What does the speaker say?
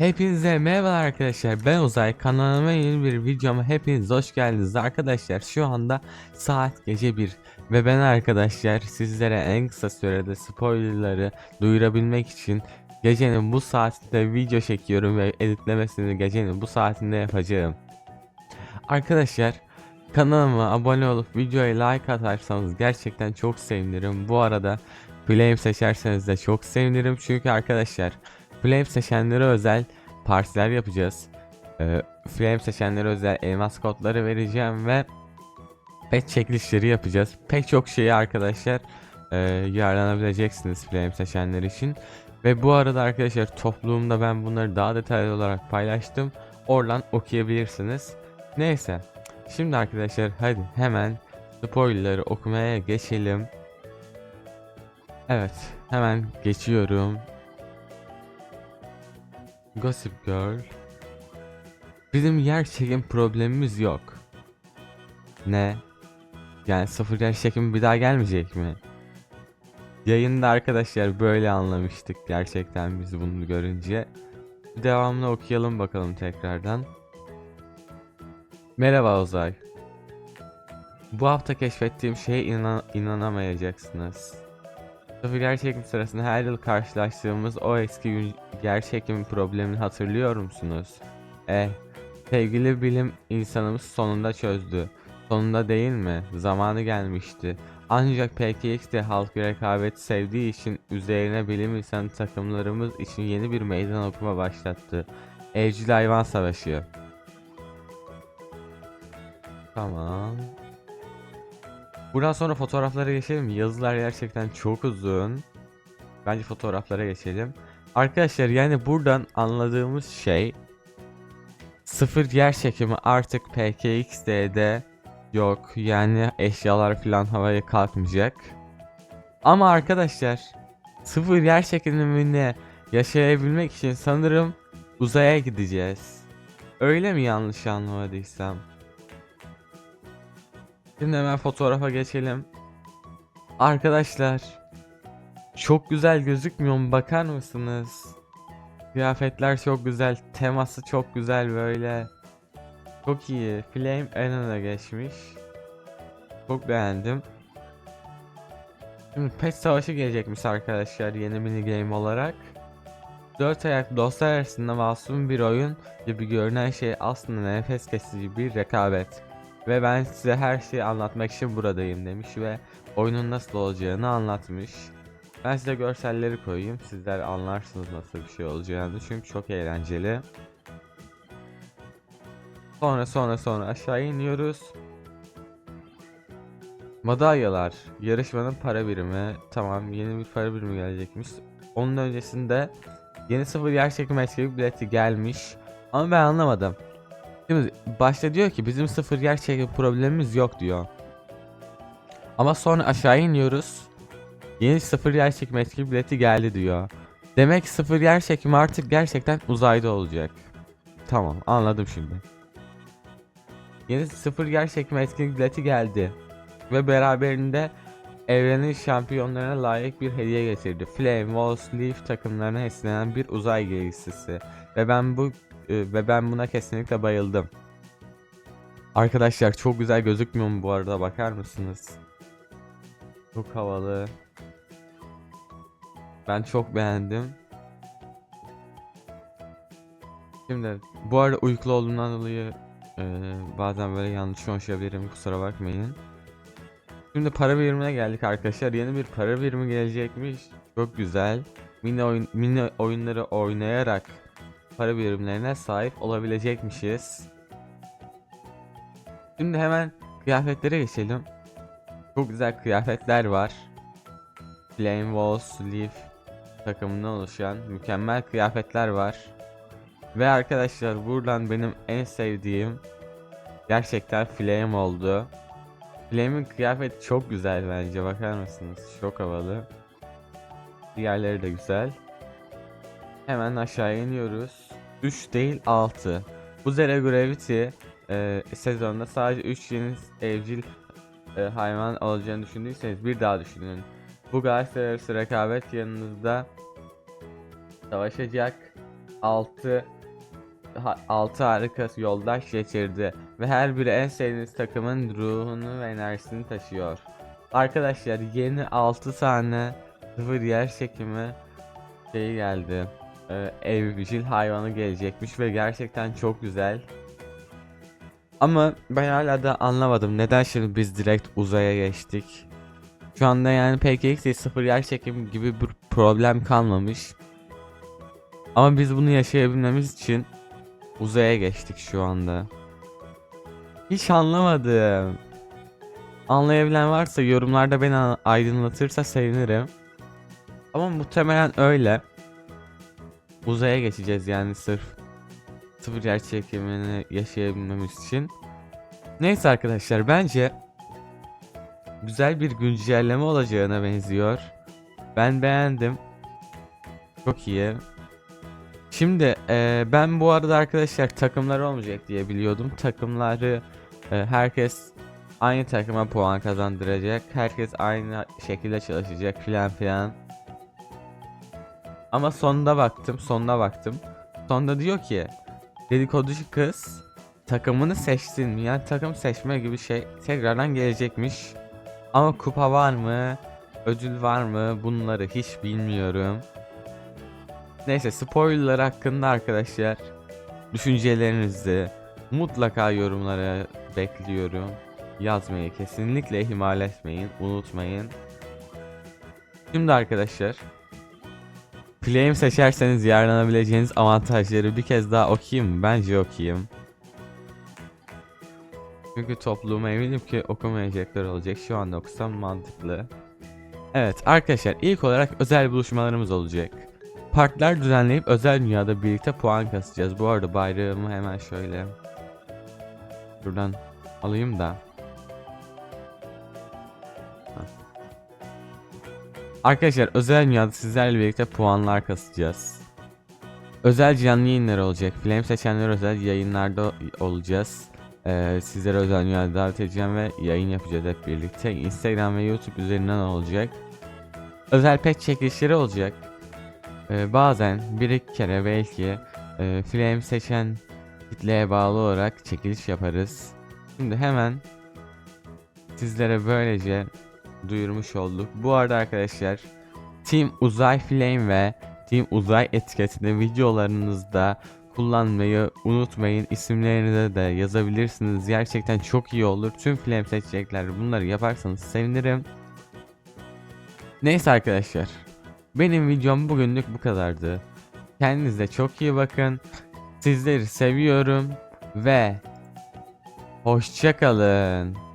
Hepinize merhaba arkadaşlar. Ben Uzay. Kanalıma yeni bir videoma hepiniz hoş geldiniz arkadaşlar. Şu anda saat gece 1 ve ben arkadaşlar sizlere en kısa sürede spoilerları duyurabilmek için gecenin bu saatinde video çekiyorum ve editlemesini gecenin bu saatinde yapacağım. Arkadaşlar kanalıma abone olup videoya like atarsanız gerçekten çok sevinirim. Bu arada Flame seçerseniz de çok sevinirim. Çünkü arkadaşlar Flame seçenlere özel partiler yapacağız. Ee, Flame seçenlere özel elmas kodları vereceğim ve pet çekilişleri yapacağız. Pek çok şeyi arkadaşlar e, yararlanabileceksiniz Flame seçenler için. Ve bu arada arkadaşlar topluluğumda ben bunları daha detaylı olarak paylaştım. Oradan okuyabilirsiniz. Neyse. Şimdi arkadaşlar hadi hemen spoilerları okumaya geçelim. Evet, hemen geçiyorum. Gossip Girl. Bizim yer çekim problemimiz yok. Ne? Yani sıfır yer çekimi bir daha gelmeyecek mi? Yayında arkadaşlar böyle anlamıştık gerçekten biz bunu görünce. Devamını okuyalım bakalım tekrardan. Merhaba Uzay. Bu hafta keşfettiğim şeye inan inanamayacaksınız. Sıfır yer çekim sırasında her yıl karşılaştığımız o eski çekimi problemini hatırlıyor musunuz? Eh, sevgili bilim insanımız sonunda çözdü. Sonunda değil mi? Zamanı gelmişti. Ancak PKX de halk rekabet sevdiği için üzerine bilim insanı takımlarımız için yeni bir meydan okuma başlattı. Evcil hayvan savaşı. Tamam. Buradan sonra fotoğraflara geçelim. Yazılar gerçekten çok uzun. Bence fotoğraflara geçelim. Arkadaşlar yani buradan anladığımız şey sıfır yer çekimi artık PKXD'de yok. Yani eşyalar falan havaya kalkmayacak. Ama arkadaşlar sıfır yer çekimini yaşayabilmek için sanırım uzaya gideceğiz. Öyle mi yanlış anlamadıysam? Şimdi hemen fotoğrafa geçelim. Arkadaşlar çok güzel gözükmüyor mu bakar mısınız? Kıyafetler çok güzel, teması çok güzel böyle. Çok iyi. Flame en öne geçmiş. Çok beğendim. Şimdi pet savaşı gelecekmiş arkadaşlar yeni mini game olarak. Dört ayak dostlar arasında masum bir oyun gibi görünen şey aslında nefes kesici bir rekabet. Ve ben size her şeyi anlatmak için buradayım demiş ve oyunun nasıl olacağını anlatmış. Ben size görselleri koyayım. Sizler anlarsınız nasıl bir şey olacağını. Çünkü çok eğlenceli. Sonra sonra sonra aşağı iniyoruz. Madalyalar. Yarışmanın para birimi. Tamam yeni bir para birimi gelecekmiş. Onun öncesinde yeni sıfır yer çekimi eski bileti gelmiş. Ama ben anlamadım. Şimdi başta diyor ki bizim sıfır yer çekim problemimiz yok diyor. Ama sonra aşağı iniyoruz. Yeni sıfır yer çekim etki bileti geldi diyor. Demek sıfır yer çekimi artık gerçekten uzayda olacak. Tamam anladım şimdi. Yeni sıfır yer çekimi etkinlik bileti geldi. Ve beraberinde evrenin şampiyonlarına layık bir hediye getirdi. Flame, Wolves, Leaf takımlarına esinlenen bir uzay giysisi. Ve ben bu ve ben buna kesinlikle bayıldım. Arkadaşlar çok güzel gözükmüyor mu bu arada bakar mısınız? Çok havalı. Ben çok beğendim. Şimdi bu arada uykulu olduğumdan dolayı e, bazen böyle yanlış konuşabilirim kusura bakmayın. Şimdi para birimine geldik arkadaşlar. Yeni bir para birimi gelecekmiş. Çok güzel. Mini oyun mini oyunları oynayarak para birimlerine sahip olabilecekmişiz. Şimdi hemen kıyafetlere geçelim. Çok güzel kıyafetler var. Flame Walls Leaf takımından oluşan mükemmel kıyafetler var. Ve arkadaşlar buradan benim en sevdiğim gerçekten Flame oldu. Flame'in kıyafeti çok güzel bence bakar mısınız? Çok havalı. Diğerleri de güzel. Hemen aşağı iniyoruz. 3 değil 6. Bu Zero Gravity e, sezonda sadece 3 yeni evcil e, hayvan olacağını düşündüyseniz bir daha düşünün. Bu arası rekabet yanınızda savaşacak 6 6 harika yoldaş geçirdi ve her biri en sevdiğiniz takımın ruhunu ve enerjisini taşıyor. Arkadaşlar yeni 6 tane sıfır yer çekimi şeyi geldi. Ee, evcil hayvanı gelecekmiş ve gerçekten çok güzel. Ama ben hala da anlamadım neden şimdi biz direkt uzaya geçtik. Şu anda yani PKX'de sıfır yer çekimi gibi bir problem kalmamış. Ama biz bunu yaşayabilmemiz için uzaya geçtik şu anda. Hiç anlamadım. Anlayabilen varsa yorumlarda beni aydınlatırsa sevinirim. Ama muhtemelen öyle. Uzaya geçeceğiz yani sırf sıfır yer çekimini yaşayabilmemiz için. Neyse arkadaşlar bence güzel bir güncelleme olacağına benziyor. Ben beğendim. Çok iyi. Şimdi e, ben bu arada arkadaşlar takımlar olmayacak diye biliyordum. Takımları e, herkes aynı takıma puan kazandıracak. Herkes aynı şekilde çalışacak filan filan. Ama sonunda baktım, sonuna baktım. Sonunda diyor ki dedikoducu kız takımını seçtin mi? Yani takım seçme gibi şey tekrardan gelecekmiş. Ama kupa var mı? Ödül var mı? Bunları hiç bilmiyorum. Neyse spoiler hakkında arkadaşlar düşüncelerinizi mutlaka yorumlara bekliyorum. Yazmayı kesinlikle ihmal etmeyin, unutmayın. Şimdi arkadaşlar Flame seçerseniz yararlanabileceğiniz avantajları bir kez daha okuyayım mı? Bence okuyayım. Çünkü topluma eminim ki okumayacaklar olacak. Şu anda okusam mantıklı. Evet arkadaşlar ilk olarak özel buluşmalarımız olacak. Partlar düzenleyip özel dünyada birlikte puan kasacağız. Bu arada bayrağımı hemen şöyle şuradan alayım da. Arkadaşlar özel dünyada sizlerle birlikte puanlar kasacağız. Özel canlı yayınlar olacak. Flame seçenler özel yayınlarda olacağız. Ee, sizlere özel dünyada davet edeceğim ve yayın yapacağız hep birlikte. Instagram ve YouTube üzerinden olacak. Özel pet çekilişleri olacak. Ee, bazen bir iki kere belki e, flame seçen kitleye bağlı olarak çekiliş yaparız. Şimdi hemen sizlere böylece duyurmuş olduk. Bu arada arkadaşlar Team Uzay Flame ve Team Uzay etiketini videolarınızda kullanmayı unutmayın. İsimlerini de yazabilirsiniz. Gerçekten çok iyi olur. Tüm flame seçecekler. Bunları yaparsanız sevinirim. Neyse arkadaşlar. Benim videom bugünlük bu kadardı. Kendinize çok iyi bakın. Sizleri seviyorum ve hoşça kalın.